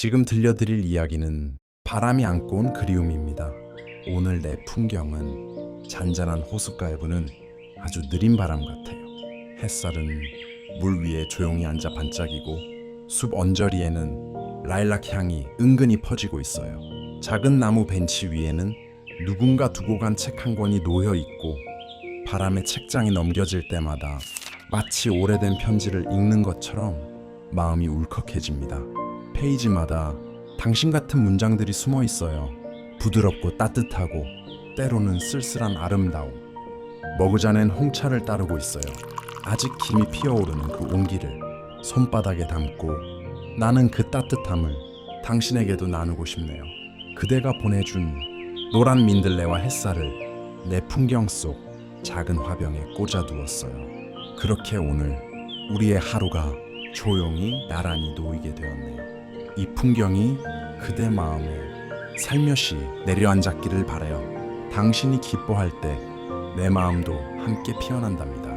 지금 들려드릴 이야기는 바람이 안고 온 그리움입니다. 오늘 내 풍경은 잔잔한 호숫가에 부는 아주 느린 바람 같아요. 햇살은 물 위에 조용히 앉아 반짝이고 숲 언저리에는 라일락 향이 은근히 퍼지고 있어요. 작은 나무 벤치 위에는 누군가 두고 간 책 한 권이 놓여 있고 바람에 책장이 넘겨질 때마다 마치 오래된 편지를 읽는 것처럼 마음이 울컥해집니다. 페이지마다 당신 같은 문장들이 숨어 있어요. 부드럽고 따뜻하고 때로는 쓸쓸한 아름다움. 머그잔엔 홍차를 따르고 있어요. 아직 김이 피어오르는 그 온기를 손바닥에 담고 나는 그 따뜻함을 당신에게도 나누고 싶네요. 그대가 보내준 노란 민들레와 햇살을 내 풍경 속 작은 화병에 꽂아 두었어요. 그렇게 오늘 우리의 하루가 조용히 나란히 놓이게 되었네요. 이 풍경이 그대 마음에 살며시 내려앉았기를 바라요. 당신이 기뻐할 때 내 마음도 함께 피어난답니다.